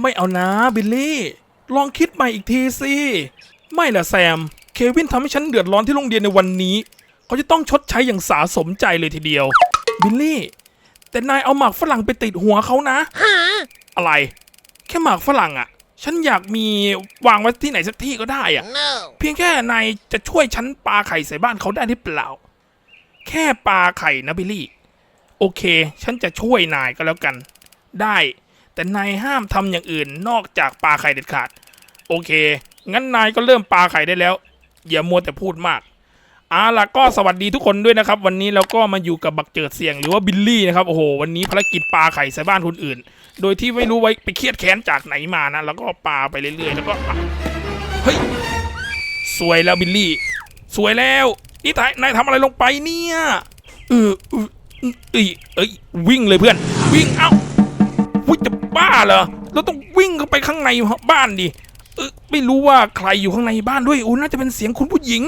ไม่เอานะบิลลี่ ลองคิดใหม่อีกทีสิ ไม่ล่ะแซม เควินทำให้ฉันเดือดร้อนที่โรงเรียนในวันนี้ เขาจะต้องชดใช้อย่างสาสมใจเลยทีเดียว บิลลี่ แต่นายเอาหมากฝรั่งไปติดหัวเขานะ อะไร แค่หมากฝรั่งอะ่ะฉันอยากมีวางไว้ที่ไหนสักที่ก็ได้อะ่ะ No. เพียงแค่นายจะช่วยฉันปาไข่ใส่บ้านเขาได้หรือเปล่า แค่ปาไข่นะบิลลี่ โอเค ฉันจะช่วยนายก็แล้วกัน ได้ แต่นายห้ามทำอย่างอื่นนอกจากปาไข่เด็ดขาด โอเค งั้นนายก็เริ่มปาไข่ได้แล้ว อย่ามัวแต่พูดมากอาล่ะก็สวัสดีทุกคนด้วยนะครับ วันนี้เราก็มาอยู่กับบักเจิดเสียงหรือว่าบิลลี่นะครับโอ้โหวันนี้ภารกิจปาไข่ใส่บ้านคนอื่น โดยที่ไม่รู้ไว้ไปเครียดแค้นจากไหนมานะ แล้วก็ปาไปเรื่อยๆ แล้วก็เฮ้ยสวยแล้วบิลลี่ สวยแล้วนี่ทายนายทำอะไรลงไปเนี่ยเออเออเอ้ยเอ้ยวิ่งเลยเพื่อน วิ่งเอ้า วิ่งจะบ้าเหรอเราต้องวิ่งเข้าไปข้างในบ้านดิเออไม่รู้ว่าใครอยู่ข้างในบ้านด้วยโอ้น่าจะเป็นเสียงคุณผู้หญิง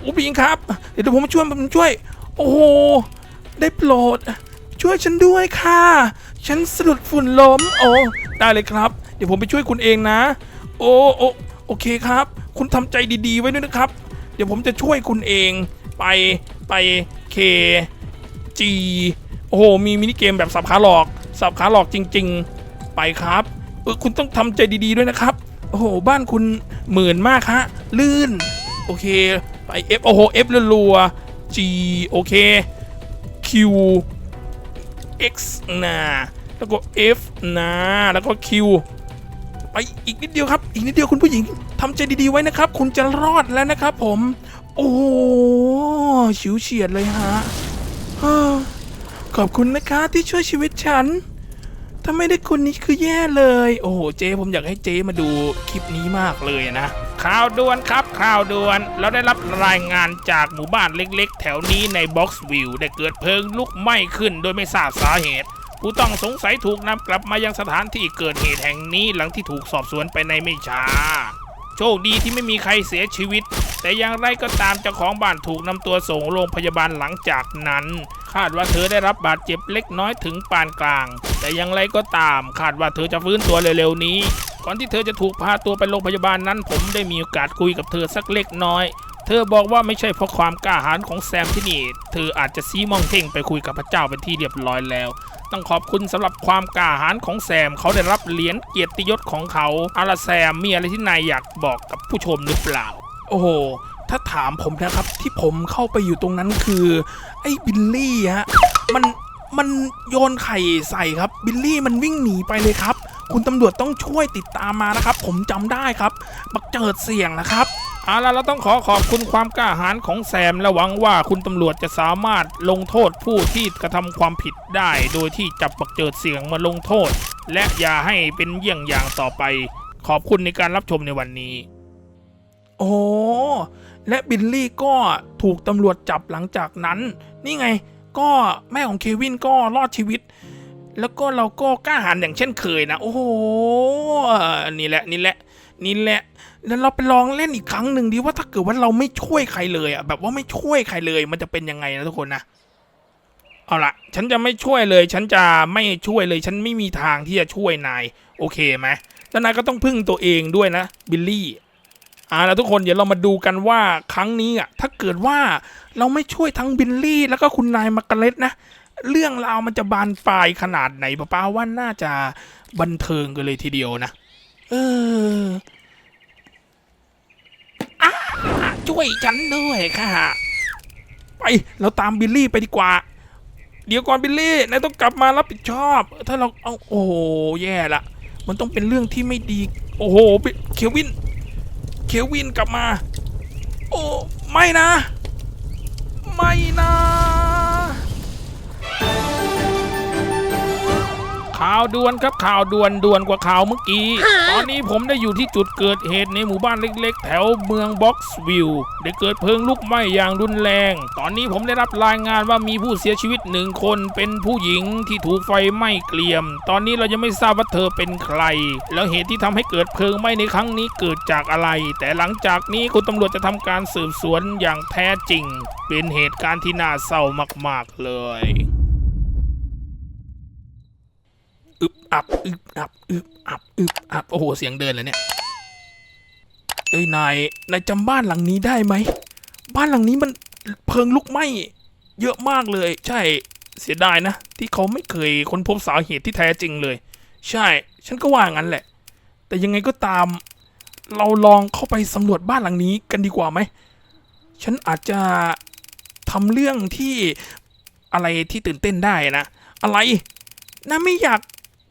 โอ้ผู้หญิงครับ เดี๋ยวผมมาช่วยผมช่วย โอ้โหได้โปรด ช่วยฉันด้วยค่ะ ฉันสะดุดฝุ่นล้มโอ้ได้เลยครับ เดี๋ยวผมไปช่วยคุณเองนะ โอ้โอโอเคครับ คุณทำใจดีๆ ไว้ด้วยนะครับ เดี๋ยวผมจะช่วยคุณเองไปไปเคจีโอ้โหมีมินิเกมแบบสับขาหลอก สับขาหลอกจริง ๆ ไปครับเออคุณต้องทำใจดีๆด้วยนะครับ โอ้โห บ้านคุณหมื่นมากฮะ ลื่น โอเค ไป F โอ้โห F รัวๆ G โอเค Q X นะแล้วก็ F นะแล้วก็ Q ไปอีกนิดเดียวครับ อีกนิดเดียวคุณผู้หญิงทำใจดีๆไว้นะครับ คุณจะรอดแล้วนะครับผม โอ้โหฉิวเฉียดเลยฮะฮ่า ขอบคุณนะคะที่ช่วยชีวิตฉัน ถ้าไม่ได้คุณนี่คือแย่เลย โอ้โห เจ๊ผมอยากให้เจ๊มาดูคลิปนี้มากเลยนะ ข่าวด่วนครับ ข่าวด่วน เราได้รับรายงานจากหมู่บ้านเล็กๆ แถวนี้ในบ็อกซ์วิวได้เกิดเพลิงลุกไหม้ขึ้นโดยไม่ทราบสาเหตุ ผู้ต้องสงสัยถูกนำกลับมายังสถานที่เกิดเหตุแห่งนี้หลังที่ถูกสอบสวนไปในไม่ช้า โชคดีที่ไม่มีใครเสียชีวิต แต่อย่างไรก็ตามเจ้าของบ้านถูกนำตัวส่งโรงพยาบาลหลังจากนั้น คาดว่าเธอได้รับบาดเจ็บเล็กน้อยถึงปานกลาง แต่อย่างไรก็ตาม คาดว่าเธอจะฟื้นตัวเร็วๆนี้ก่อนที่เธอจะถูกพาตัวไปโรงพยาบาลนั้น ผมได้มีโอกาสคุยกับเธอสักเล็กน้อย เธอบอกว่าไม่ใช่เพราะความกล้าหาญของแซมที่นี่ เธออาจจะซีมองเท่งไปคุยกับพระเจ้าเป็นที่เรียบร้อยแล้ว ต้องขอบคุณสำหรับความกล้าหาญของแซมเขาได้รับเหรียญเกียรติยศของเขาอาลแซมมีอะไรที่นายอยากบอกกับผู้ชมหรือเปล่า โอ้โห ถ้าถามผมนะครับ ที่ผมเข้าไปอยู่ตรงนั้นคือ ไอ้บิลลี่ฮะ มัน มันโยนไข่ใส่ครับ บิลลี่มันวิ่งหนีไปเลยครับ คุณตำรวจต้องช่วยติดตามมานะครับ ผมจำได้ครับ บักเจิดเสี่ยงนะครับเอาล่ะเราต้องขอขอบคุณความกล้าหาญของแซม และหวังว่าคุณตำรวจจะสามารถลงโทษผู้ที่กระทำความผิดได้ โดยที่จับบักเจิดเสี่ยงมาลงโทษ และอย่าให้เป็นเยี่ยงอย่างต่อไป ขอบคุณในการรับชมในวันนี้ โอ้และบิลลี่ก็ถูกตำรวจจับหลังจากนั้น นี่ไงก็แม่ของเควินก็รอดชีวิต แล้วก็เราก็กล้าหาญอย่างเช่นเคยนะ โอ้โหนี่แหละนี่แหละนี่แหละแล้วเราไปลองเล่นอีกครั้งหนึ่งดีว่าถ้าเกิดว่าเราไม่ช่วยใครเลยอะแบบว่าไม่ช่วยใครเลย มันจะเป็นยังไงนะทุกคนนะเอาละฉันจะไม่ช่วยเลย ฉันจะไม่ช่วยเลย ฉันไม่มีทางที่จะช่วยนาย โอเคไหมแล้วนายก็ต้องพึ่งตัวเองด้วยนะ บิลลี่ อ่าแล้วทุกคนเดี๋ยวเรามาดูกันว่าครั้งนี้อะถ้าเกิดว่าเราไม่ช่วยทั้งบิลลี่ แล้วก็คุณนายมาร์กาเร็ตนะ เรื่องราวมันจะบานปลายขนาดไหนป้าป้าว่าน่าจะบันเทิงกันเลยทีเดียวนะ เอออะช่วยฉันด้วยค่ะ ไปเราตามบิลลี่ไปดีกว่า เดี๋ยวก่อนบิลลี่นายต้องกลับมารับผิดชอบ ถ้าเราเอาโอ้โหแย่ละมันต้องเป็นเรื่องที่ไม่ดี โอ้โหบิเควิน เควินกลับมา โอ้ไม่นะ ไม่นะ ข่าวด่วนครับข่าวด่วนด่วนกว่าข่าวเมื่อกี้ ตอนนี้ผมได้อยู่ที่จุดเกิดเหตุในหมู่บ้านเล็ก ๆ แถวเมืองบ็อกซ์วิวได้เกิดเพลิงลุกไหม้อย่างรุนแรง ตอนนี้ผมได้รับรายงานว่ามีผู้เสียชีวิตหนึ่งคนเป็นผู้หญิงที่ถูกไฟไหม้เกรียม ตอนนี้เรายังไม่ทราบว่าเธอเป็นใคร แล้วเหตุที่ทำให้เกิดเพลิงไหม้ในครั้งนี้เกิดจากอะไร แต่หลังจากนี้คุณตำรวจจะทำการสืบสวนอย่างแท้จริง เป็นเหตุการณ์ที่น่าเศร้ามาก ๆเลย อับอึบอับอึบอับอึบอับโอ้โหเสียงเดินเลยเนี่ยเอ้ยนายนายจำบ้านหลังนี้ได้ไหมบ้านหลังนี้มันเพลิงลุกไหม้เยอะมากเลย ใช่เสียดายนะ ที่เขาไม่เคยค้นพบสาเหตุที่แท้จริงเลย ใช่ ฉันก็ว่างั้นแหละ แต่ยังไงก็ตาม เราลองเข้าไปสำรวจบ้านหลังนี้กันดีกว่าไหมฉันอาจจะทำเรื่องที่อะไรที่ตื่นเต้นได้นะ อะไรนาไม่อยาก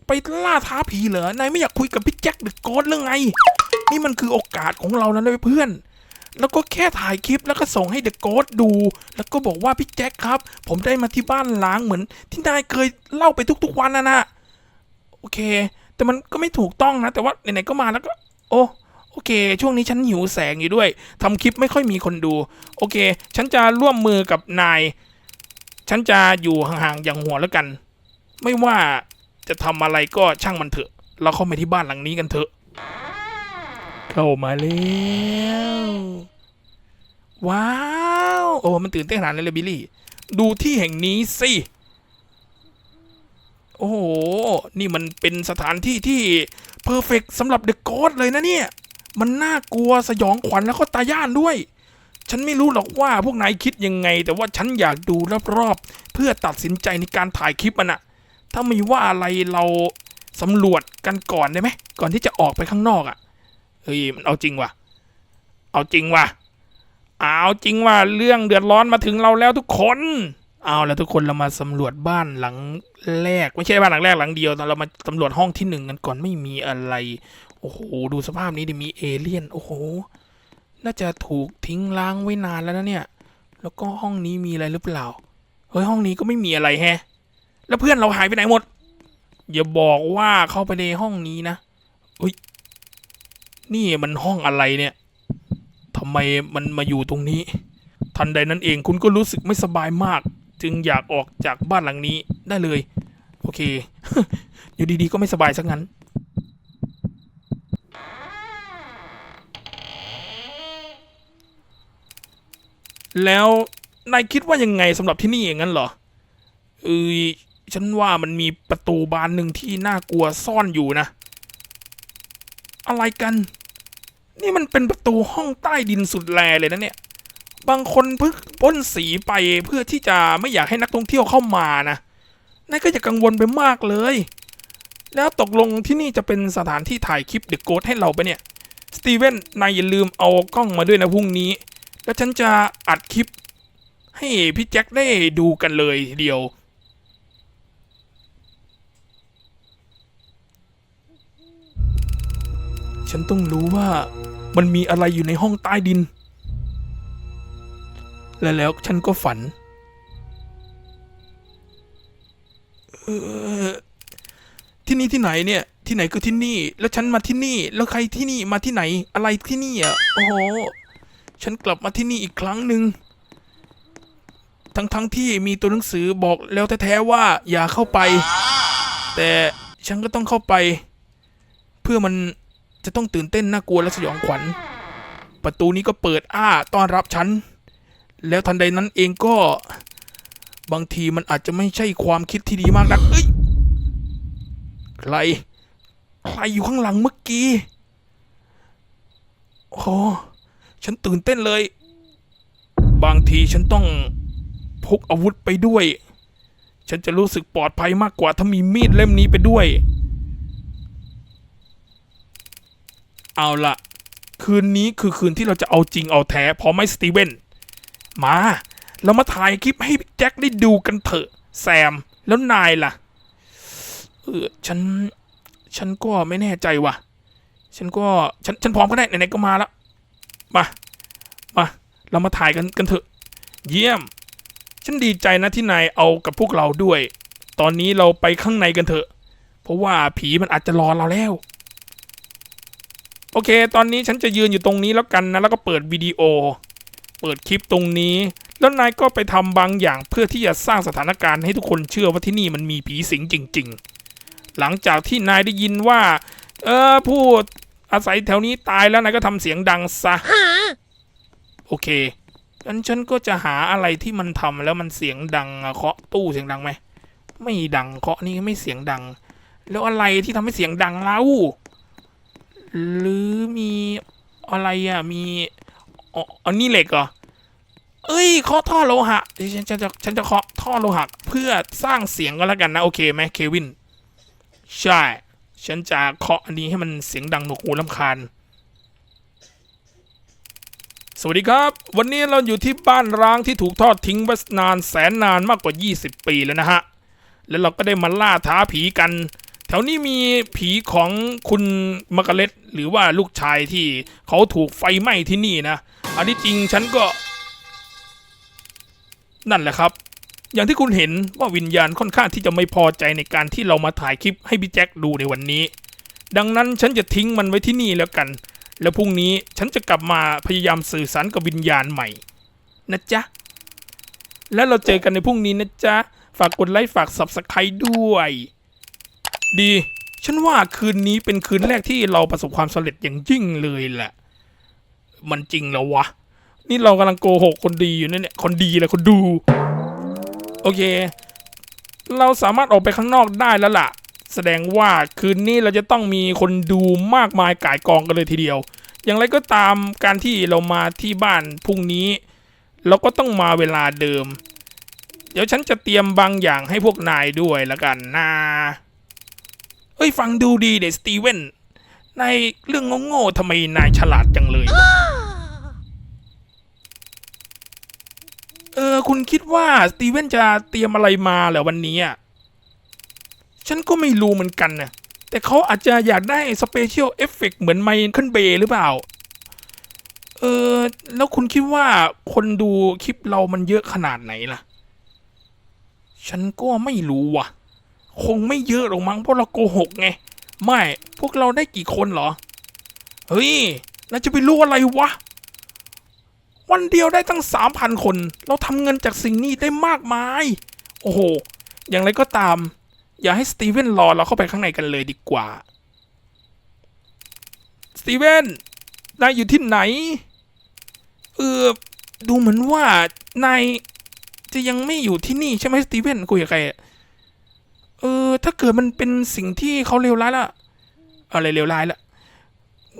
ไปล่าท้าผีเหรอ นายไม่อยากคุยกับพี่แจ็คเดอะโกสเรื่องไง นี่มันคือโอกาสของเราแล้วนะเพื่อน แล้วก็แค่ถ่ายคลิปแล้วก็ส่งให้เดอะโกสดู แล้วก็บอกว่าพี่แจ็คครับ ผมได้มาที่บ้านล้างเหมือน ที่นายเคยเล่าไปทุกๆวันนะนะโอเค แต่มันก็ไม่ถูกต้องนะ แต่ว่าไหนๆก็มาแล้วก็ โอ้โอเค ช่วงนี้ฉันหิวแสงอยู่ด้วยทำคลิปไม่ค่อยมีคนดู โอเค ฉันจะร่วมมือกับนาย ฉันจะอยู่ห่างๆอย่างหัวแล้วกัน ไม่ว่า จะทำอะไรก็ช่างมันเถอะ เราเข้าไปที่บ้านหลังนี้กันเถอะ เข้ามาแล้วว้าวโอ้มันตื่นเต้นขนาดนั้นเลยบิลลี่ ดูที่แห่งนี้สิโอ้โห นี่มันเป็นสถานที่ที่เพอร์เฟกสำหรับเดอะ o อ t เลยนะเนี่ย มันน่ากลัวสยองขวัญแล้วก็ตาย่านด้วย ฉันไม่รู้หรอกว่าพวกนายคิดยังไง แต่ว่าฉันอยากดูรอบๆ เพื่อตัดสินใจในการถ่ายคลิปมันอะ ถ้ามีว่าอะไรเราสำรวจกันก่อนได้ไหมก่อนที่จะออกไปข้างนอกอะเฮ้ยมันเอาจริงว่ะ เอาจริงว่ะ เอาจริงว่าเรื่องเดือดร้อนมาถึงเราแล้วทุกคน เอาแล้วทุกคนเรามาสำรวจบ้านหลังแรก ไม่ใช่บ้านหลังแรกหลังเดียวแต่เรามาสำรวจห้องที่หนึ่งกันก่อนไม่มีอะไร โอ้โหดูสภาพนี้ดิมีเอเลี่ยนโอ้โหน่าจะถูกทิ้งล้างไว้นานแล้วนะเนี่ย แล้วก็ห้องนี้มีอะไรหรือเปล่า เฮ้ยห้องนี้ก็ไม่มีอะไรแฮะ แล้วเพื่อนเราหายไปไหนหมด อย่าบอกว่าเข้าไปในห้องนี้นะอุ้ยนี่มันห้องอะไรเนี่ยทำไมมันมาอยู่ตรงนี้ ทันใดนั้นเองคุณก็รู้สึกไม่สบายมาก จึงอยากออกจากบ้านหลังนี้ได้เลย โอเค อยู่ดีๆก็ไม่สบายสักงั้น แล้วนายคิดว่ายังไงสำหรับที่นี่อย่างนั้นเหรอเอ้ย ฉันว่ามันมีประตูบานหนึ่งที่น่ากลัวซ่อนอยู่นะ อะไรกัน นี่มันเป็นประตูห้องใต้ดินสุดแลเลยนะเนี่ย บางคนเพิ่งพ่นสีไปเพื่อที่จะไม่อยากให้นักท่องเที่ยวเข้ามานะนายก็จะกังวลไปมากเลย แล้วตกลงที่นี่จะเป็นสถานที่ถ่ายคลิปเดอะโก t ให้เราไปเนี่ย สตีเวนนายอย่าลืมเอากล้องมาด้วยนะพรุ่งนี้ แล้วฉันจะอัดคลิปให้พี่แจ็คได้ดูกันเลยทีเดียว ฉันต้องรู้ว่ามันมีอะไรอยู่ในห้องใต้ดิน และแล้วฉันก็ฝันเออที่นี่ที่ไหนเนี่ย ที่ไหนก็ที่นี่ แล้วฉันมาที่นี่ แล้วใครที่นี่มาที่ไหน อะไรที่นี่อะ โอ้โห ฉันกลับมาที่นี่อีกครั้งหนึ่งทั้งทั้งที่มีตัวหนังสือบอกแล้วแท้ๆว่าอย่าเข้าไป แต่ฉันก็ต้องเข้าไป เพื่อมัน จะต้องตื่นเต้นน่ากลัวและสยองขวัญ ประตูนี้ก็เปิดอ้าต้อนรับฉัน แล้วทันใดนั้นเองก็บางทีมันอาจจะไม่ใช่ความคิดที่ดีมากนักเอ้ยใคร ใครอยู่ข้างหลังเมื่อกี้โอ้ฉันตื่นเต้นเลย บางทีฉันต้องพกอาวุธไปด้วย ฉันจะรู้สึกปลอดภัยมากกว่าถ้ามีมีดเล่มนี้ไปด้วย เอาละคืนนี้คือคืนที่เราจะเอาจริงเอาแท้พอไหมสตีเวนมา เรามาถ่ายคลิปให้แจ็คได้ดูกันเถอะแซมแล้วนายล่ะ เออฉัน ฉันก็ไม่แน่ใจว่ะ ฉันก็ฉันฉันพร้อมก็ได้ไหนๆก็มาแล้ว มา มา เรามาถ่ายกันกันเถอะ เยี่ยม ฉันดีใจนะที่นายเอากับพวกเราด้วย ตอนนี้เราไปข้างในกันเถอะ เพราะว่าผีมันอาจจะรอเราแล้ว โอเค ตอนนี้ฉันจะยืนอยู่ตรงนี้แล้วกันนะ แล้วก็เปิดวิดีโอ เปิดคลิปตรงนี้ แล้วนายก็ไปทำบางอย่างเพื่อที่จะสร้างสถานการณ์ให้ทุกคนเชื่อว่าที่นี่มันมีผีสิงจริง ๆ หลังจากที่นายได้ยินว่า เออผู้อาศัยแถวนี้ตายแล้วนายก็ทำเสียงดังซะโอเคงั้นฉันก็จะหาอะไรที่มันทำแล้วมันเสียงดังเคาะตู้เสียงดังไหมไม่ดังเคาะนี่ไม่เสียงดัง แล้วอะไรที่ทำให้เสียงดังเล่า หรือมีอะไรอะมีอ๋ออันนี้เหล็กเหรอเอ้ยเคาะท่อโลหะฉันฉันจะฉันจะเคาะท่อโลหะเพื่อสร้างเสียงก็แล้วกันนะ โอเคไหมเควิน ใช่ ฉันจะเคาะอันนี้ให้มันเสียงดังหนวกหูลำคาญ สวัสดีครับ วันนี้เราอยู่ที่บ้านร้างที่ถูกทอดทิ้งไว้นานแสนนานมากกว่า 20 ปีแล้วนะฮะ แล้วเราก็ได้มาล่าท้าผีกัน แถวนี้มีผีของคุณมากาเล็ตหรือว่าลูกชายที่เขาถูกไฟไหม้ที่นี่นะ อันที่จริงฉันก็ นั่นแหละครับ อย่างที่คุณเห็นว่าวิญญาณค่อนข้างที่จะไม่พอใจในการที่เรามาถ่ายคลิปให้พี่แจ็คดูในวันนี้ ดังนั้นฉันจะทิ้งมันไว้ที่นี่แล้วกัน แล้วพรุ่งนี้ฉันจะกลับมาพยายามสื่อสารกับวิญญาณใหม่นะจ๊ะ แล้วเราเจอกันในพรุ่งนี้นะจ๊ะ ฝากกดไลค์ฝาก subscribe ด้วย ดี ฉันว่าคืนนี้เป็นคืนแรกที่เราประสบความสำเร็จอย่างยิ่งเลยแหละ มันจริงแล้ววะ นี่เรากำลังโกหกคนดีอยู่นั่นเนี่ย คนดีเลยคนดู โอเค เราสามารถออกไปข้างนอกได้แล้วล่ะ แสดงว่าคืนนี้เราจะต้องมีคนดูมากมายก่ายกองกันเลยทีเดียว อย่างไรก็ตามการที่เรามาที่บ้านพรุ่งนี้ เราก็ต้องมาเวลาเดิมเดี๋ยวฉันจะเตรียมบางอย่างให้พวกนายด้วยละกันนะ เอ้ยฟังดูดีเด็สตีเวนนายเรื่องโง่ๆทำไมนายฉลาดจังเลยเออคุณคิดว่าสตีเวนจะเตรียมอะไรมาเหรอวันนี้อะฉันก็ไม่รู้เหมือนกันนะแต่เขาอาจจะอยากได้สเปเชียลเอฟเฟกเหมือนไมเคิลเบย์หรือเปล่า เออ แล้วคุณคิดว่าคนดูคลิปเรามันเยอะขนาดไหนล่ะ ฉันก็ไม่รู้ว่ะ คงไม่เยอะหรอกมั้งเพราะเราโกหกไง ไม่ พวกเราได้กี่คนเหรอ เฮ้ยเราจะไปรู้อะไรวะ วันเดียวได้ตั้งสามพันคน เราทำเงินจากสิ่งนี้ได้มากมาย โอ้โห อย่างไรก็ตาม อย่าให้สตีเวนรอเราเข้าไปข้างในกันเลยดีกว่า สตีเวนนายอยู่ที่ไหน เออ ดูเหมือนว่านายจะยังไม่อยู่ที่นี่ใช่ไหมสตีเวนคุยกับใครอะ ออ ถ้าเกิดมันเป็นสิ่งที่เขาเลวร้ายละอะไรเลวร้ายละ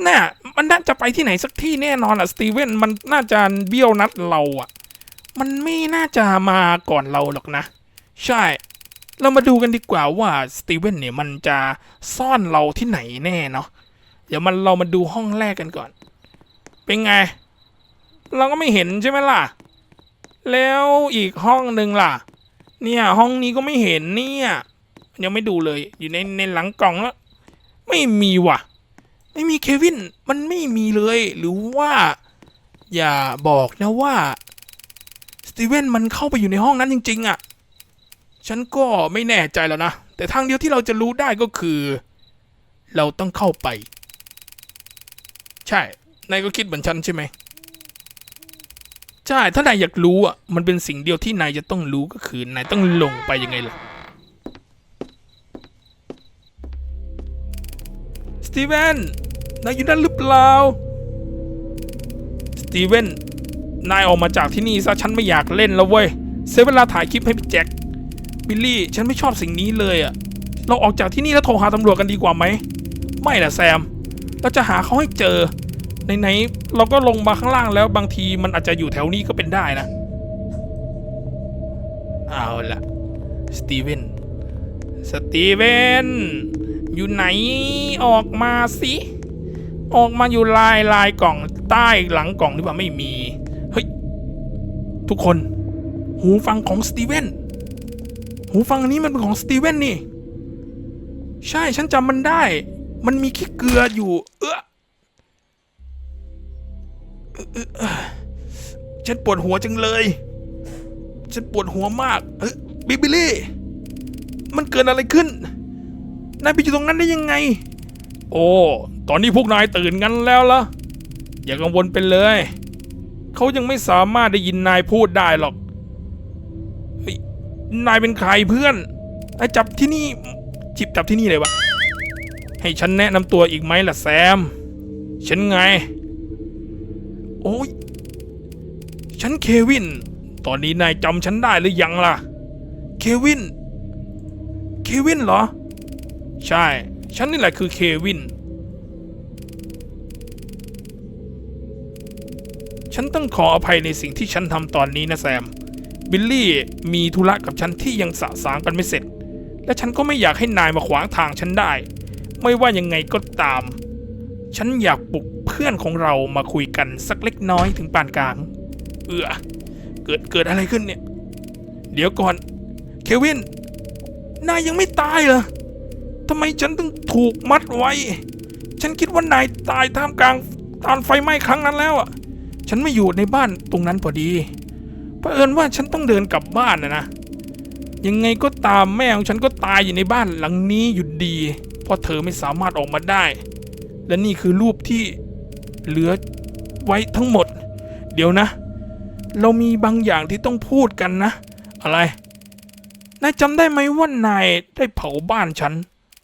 น่ะมันน่าจะไปที่ไหนสักที่แน่นอนอะสตีเวนมันน่าจะเบี้ยวนัดเราอะ มันไม่น่าจะมาก่อนเราหรอกนะ ใช่ เรามาดูกันดีกว่าว่าสตีเวนเนี่ยมันจะซ่อนเราที่ไหนแน่เนาะเดี๋ยวมันเรามาดูห้องแรกกันก่อน เป็นไง เราก็ไม่เห็นใช่ไหมล่ะ แล้วอีกห้องหนึ่งล่ะ เนี่ย ห้องนี้ก็ไม่เห็นเนี่ย ยังไม่ดูเลย อยู่ในในหลังกล่องแล้วไม่มีว่ะ ไม่มีเควิน มันไม่มีเลย หรือว่า อย่าบอกนะว่าสตีเวนมันเข้าไปอยู่ในห้องนั้นจริง ๆอะ ฉันก็ไม่แน่ใจแล้วนะ แต่ทางเดียวที่เราจะรู้ได้ก็คือ เราต้องเข้าไป ใช่ นายก็คิดเหมือนฉันใช่ไหมใช่ ถ้านายอยากรู้อะ มันเป็นสิ่งเดียวที่นายจะต้องรู้ก็คือนายต้องลงไปยังไงล่ะ ตีเวนนายอยู่นั่นหรือเปล่า สตีเวนนายออกมาจากที่นี่ซะฉันไม่อยากเล่นแล้วเว้ยเสียเวลาถ่ายคลิปให้พี่แจ็คบิลลี่ ฉันไม่ชอบสิ่งนี้เลยอะเราออกจากที่นี่แล้วโทรหาตำรวจกันดีกว่าไหม ไม่นะแซม เราจะหาเขาให้เจอไหนๆเราก็ลงมาข้างล่างแล้วบางทีมันอาจจะอยู่แถวนี้ก็เป็นได้นะ เอาล่ะ สตีเวน สตีเวน อยู่ไหนออกมาสิออกมาอยู่ลายลายกล่องใต้หลังกล่องหรือเปล่าไม่มีเฮ้ยทุกคน หูฟังของสตีเวนหูฟังอันนี้มันเป็นของสตีเวนนี่ ใช่ฉันจำมันได้ มันมีขี้เกลืออยู่ เออฉันปวดหัวจังเลย ฉันปวดหัวมากเออบิบิลี่ มันเกิดอะไรขึ้น นายไปอยู่ตรงนั้นได้ยังไง โอ้ ตอนนี้พวกนายตื่นกันแล้วล่ะอย่ากังวลไปเลย เขายังไม่สามารถได้ยินนายพูดได้หรอกเฮ้ยนายเป็นใครเพื่อนนายจับที่นี่จิบจับที่นี่เลยวะ ให้ฉันแนะนำตัวอีกไหมล่ะแซม ฉันไง โอ้ย ฉันเควิน ตอนนี้นายจำฉันได้หรือยังล่ะ เควิน เควินเหรอ ใช่ ฉันนี่แหละคือเควิน ฉันต้องขออภัยในสิ่งที่ฉันทำตอนนี้นะแซม บิลลี่มีธุระกับฉันที่ยังสะสางกันไม่เสร็จ และฉันก็ไม่อยากให้นายมาขวางทางฉันได้ ไม่ว่ายังไงก็ตาม ฉันอยากปลุกเพื่อนของเรามาคุยกันสักเล็กน้อยถึงปานกลาง เอือเกิดเกิดอะไรขึ้นเนี่ย เดี๋ยวก่อน เควิน นายยังไม่ตายเหรอ ทำไมฉันต้องถูกมัดไว้ ฉันคิดว่านายตายท่ามกลางตอนไฟไหม้ครั้งนั้นแล้วอะ ฉันไม่อยู่ในบ้านตรงนั้นพอดีเผอิญว่าฉันต้องเดินกลับบ้านนะนะ ยังไงก็ตามแม่ของฉันก็ตายอยู่ในบ้านหลังนี้อยู่ดีเพราะเธอไม่สามารถออกมาได้ และนี่คือรูปที่เหลือไว้ทั้งหมด เดี๋ยวนะ เรามีบางอย่างที่ต้องพูดกันนะ อะไร นายจำได้ไหมว่านายได้เผาบ้านฉัน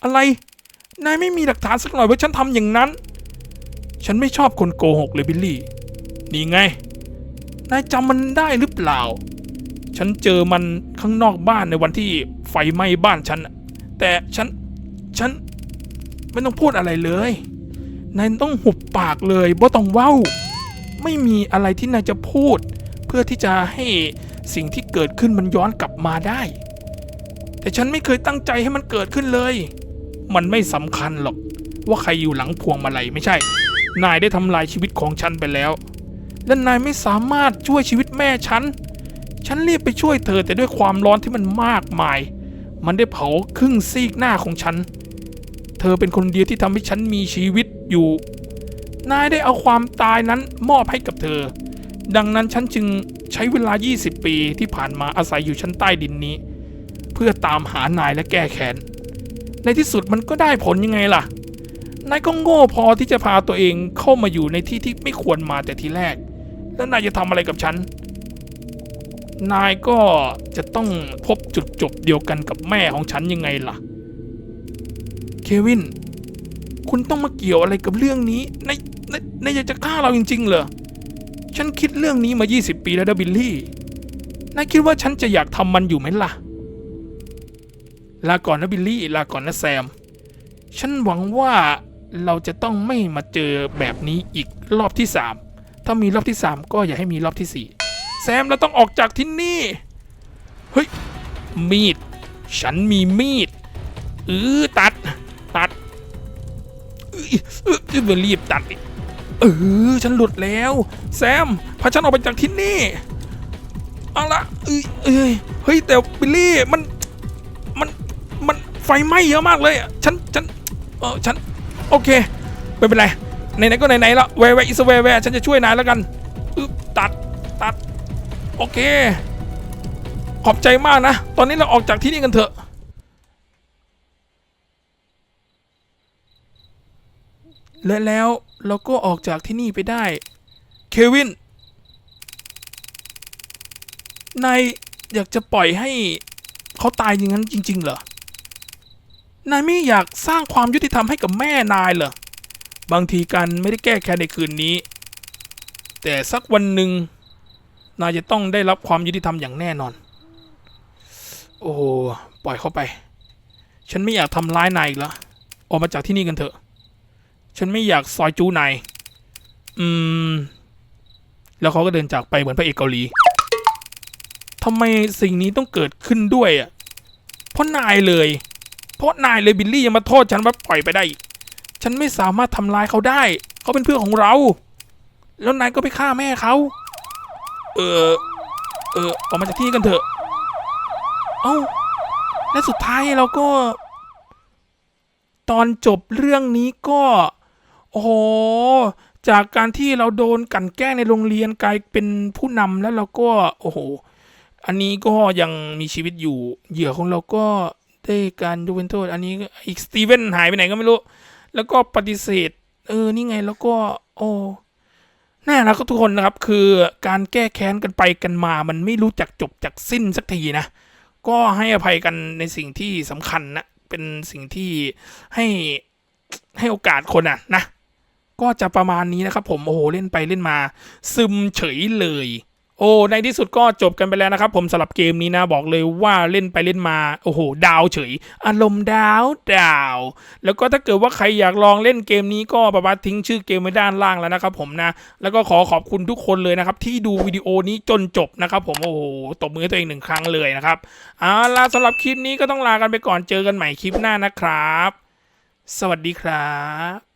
อะไร นายไม่มีหลักฐานสักหน่อยว่าฉันทำอย่างนั้น ฉันไม่ชอบคนโกหกเลยบิลลี่ นี่ไง นายจำมันได้หรือเปล่า ฉันเจอมันข้างนอกบ้านในวันที่ไฟไหม้บ้านฉัน แต่ฉัน ฉันไม่ต้องพูดอะไรเลย นายต้องหุบปากเลยบ่ต้องเว้า ไม่มีอะไรที่นายจะพูด เพื่อที่จะให้สิ่งที่เกิดขึ้นมันย้อนกลับมาได้ แต่ฉันไม่เคยตั้งใจให้มันเกิดขึ้นเลย มันไม่สำคัญหรอก ว่าใครอยู่หลังพวงมาลัยไม่ใช่ นายได้ทำลายชีวิตของฉันไปแล้ว และนายไม่สามารถช่วยชีวิตแม่ฉัน ฉันรีบไปช่วยเธอแต่ด้วยความร้อนที่มันมากมาย มันได้เผาครึ่งซีกหน้าของฉัน เธอเป็นคนเดียวที่ทำให้ฉันมีชีวิตอยู่ นายได้เอาความตายนั้นมอบให้กับเธอ ดังนั้นฉันจึงใช้เวลา 20 ปีที่ผ่านมาอาศัยอยู่ชั้นใต้ดินนี้ เพื่อตามหานายและแก้แค้น ในที่สุดมันก็ได้ผลยังไงล่ะ นายก็โง่พอที่จะพาตัวเองเข้ามาอยู่ในที่ที่ไม่ควรมาแต่ทีแรก แล้วนายจะทำอะไรกับฉัน นายก็จะต้องพบจุดจบเดียวกันกับแม่ของฉันยังไงล่ะ เควิน คุณต้องมาเกี่ยวอะไรกับเรื่องนี้นายนายนายอยากจะฆ่าเราจริง ๆ เหรอ ฉันคิดเรื่องนี้มา 20 ปีแล้วนะบิลลี่ นายคิดว่าฉันจะอยากทำมันอยู่ไหมล่ะ ลาก่อนนะบิลลี่ ลาก่อนนะแซม ฉันหวังว่าเราจะต้องไม่มาเจอแบบนี้อีกรอบที่สามถ้ามีรอบที่สามก็อย่าให้มีรอบที่สี่แซมเราต้องออกจากที่นี่ เฮ้ย มีด ฉันมีมีดเออตัด ตัดเอยเออเออรีบตัดเออฉันหลุดแล้ว แซมพาฉันออกไปจากที่นี่ เอาละเอ้ยเอ้ยเฮ้ยแต่บิลลี่มัน ไฟไหม้เยอะมากเลยอะฉัน ฉัน เออฉัน โอเค ไม่เป็นไร ไหนๆก็ไหนๆล้วแวร์แวร์อิสแวร์แวร์ฉันจะช่วยนายแล้วกันอึบตัด ตัด โอเค ขอบใจมากนะ ตอนนี้เราออกจากที่นี่กันเถอะและแล้วเราก็ออกจากที่นี่ไปได้ เควิน นายอยากจะปล่อยให้เขาตายอย่างนั้นจริง ๆ เหรอ นายไม่อยากสร้างความยุติธรรมให้กับแม่นายเหรอ บางทีการไม่ได้แก้แค้นในคืนนี้ แต่สักวันหนึ่งนายจะต้องได้รับความยุติธรรมอย่างแน่นอน โอ้ปล่อยเขาไป ฉันไม่อยากทำร้ายนายอีกแล้วออกมาจากที่นี่กันเถอะ ฉันไม่อยากซอยจูนายอืม แล้วเขาก็เดินจากไปเหมือนพระเอกเกาหลีทำไมสิ่งนี้ต้องเกิดขึ้นด้วยอะเพราะนายเลย เพราะนายเลยบิลลี่ยังมาโทษฉันว่าปล่อยไปได้ ฉันไม่สามารถทำร้ายเขาได้ เขาเป็นเพื่อนของเรา แล้วนายก็ไปฆ่าแม่เขา เออ เออออกมาจากที่กันเถอะ เอ้า และสุดท้ายเราก็ ตอนจบเรื่องนี้ก็ โอ้โห จากการที่เราโดนกันแกล้งในโรงเรียนกลายเป็นผู้นำแล้วเราก็ โอ้โห อันนี้ก็ยังมีชีวิตอยู่ เหยื่อของเราก็ ได้การดูเป็นโทษอันนี้อีกสตีเวนหายไปไหนก็ไม่รู้ แล้วก็ปฏิเสธ เออ นี่ไงแล้วก็ โอ้น่ารักทุกคนนะครับ คือการแก้แค้นกันไปกันมา มันไม่รู้จักจบจากสิ้นสักทีนะ ก็ให้อภัยกันในสิ่งที่สำคัญนะ เป็นสิ่งที่ให้ให้โอกาสคนอะนะ ก็จะประมาณนี้นะครับผม โอ้โห เล่นไปเล่นมา ซึมเฉยเลย โอ้ในที่สุดก็จบกันไปแล้วนะครับ ผมสำหรับเกมนี้นะบอกเลยว่าเล่นไปเล่นมาโอ้โห ดาวเฉย อารมณ์ดาวดาว แล้วก็ถ้าเกิดว่าใครอยากลองเล่นเกมนี้ก็ประมาทิ้งชื่อเกมไว้ด้านล่างแล้วนะครับผมนะ แล้วก็ขอขอบคุณทุกคนเลยนะครับ ที่ดูวิดีโอนี้จนจบนะครับผมโอ้โหตบมือตัวเองหนึ่งครั้งเลยนะครับเอาล่ะสำหรับคลิปนี้ก็ต้องลากันไปก่อนเจอกันใหม่คลิปหน้านะครับ สวัสดีครับ